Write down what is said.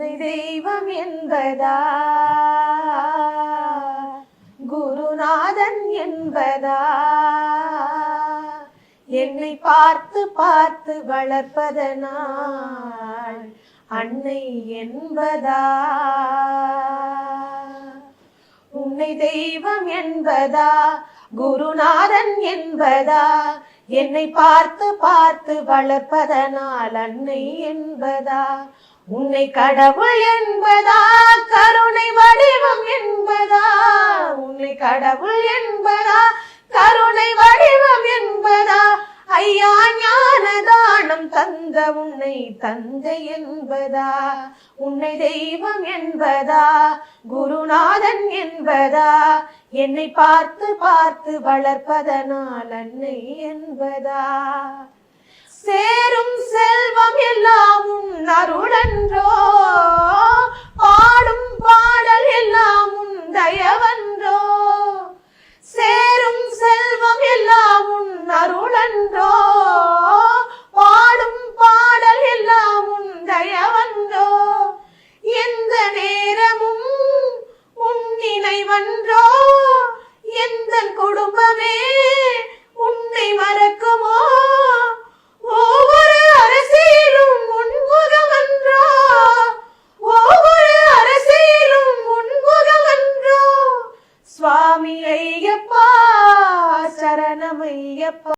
உன்னை தெய்வம் என்பதா? குருநாதன் என்பதா? என்னை பார்த்து பார்த்து வளர்ப்பதனால் அன்னை என்பதா? உன்னை தெய்வம் என்பதா? குருநாதன் என்பதா? என்னை பார்த்து பார்த்து வளர்ப்பதனால் அன்னை என்பதா? உன்னை கடவுள் என்பதா? கருணை வடிவம் என்பதா? உன்னை கடவுள் என்பதா? கருணை வடிவம் என்பதா? ஐயா ஞான தானம் தந்த உன்னை தந்தை என்பதா? உன்னை தெய்வம் என்பதா? குருநாதன் என்பதா? என்னை பார்த்து பார்த்து வளர்ப்பதனால் அன்னை என்பதா? சேரும் செல்வம் எல்லாம் அருளன்றோ பாடும் பாடல் எல்லாம் உன் தயவன்றோ? சேரும் செல்வம் எல்லாம் உன் அருளன்றோ? பாடும் பாடல் எல்லாம் உன் தயவன்றோ? எந்த நேரமும் உன் நினைவன்றோ? വലിയ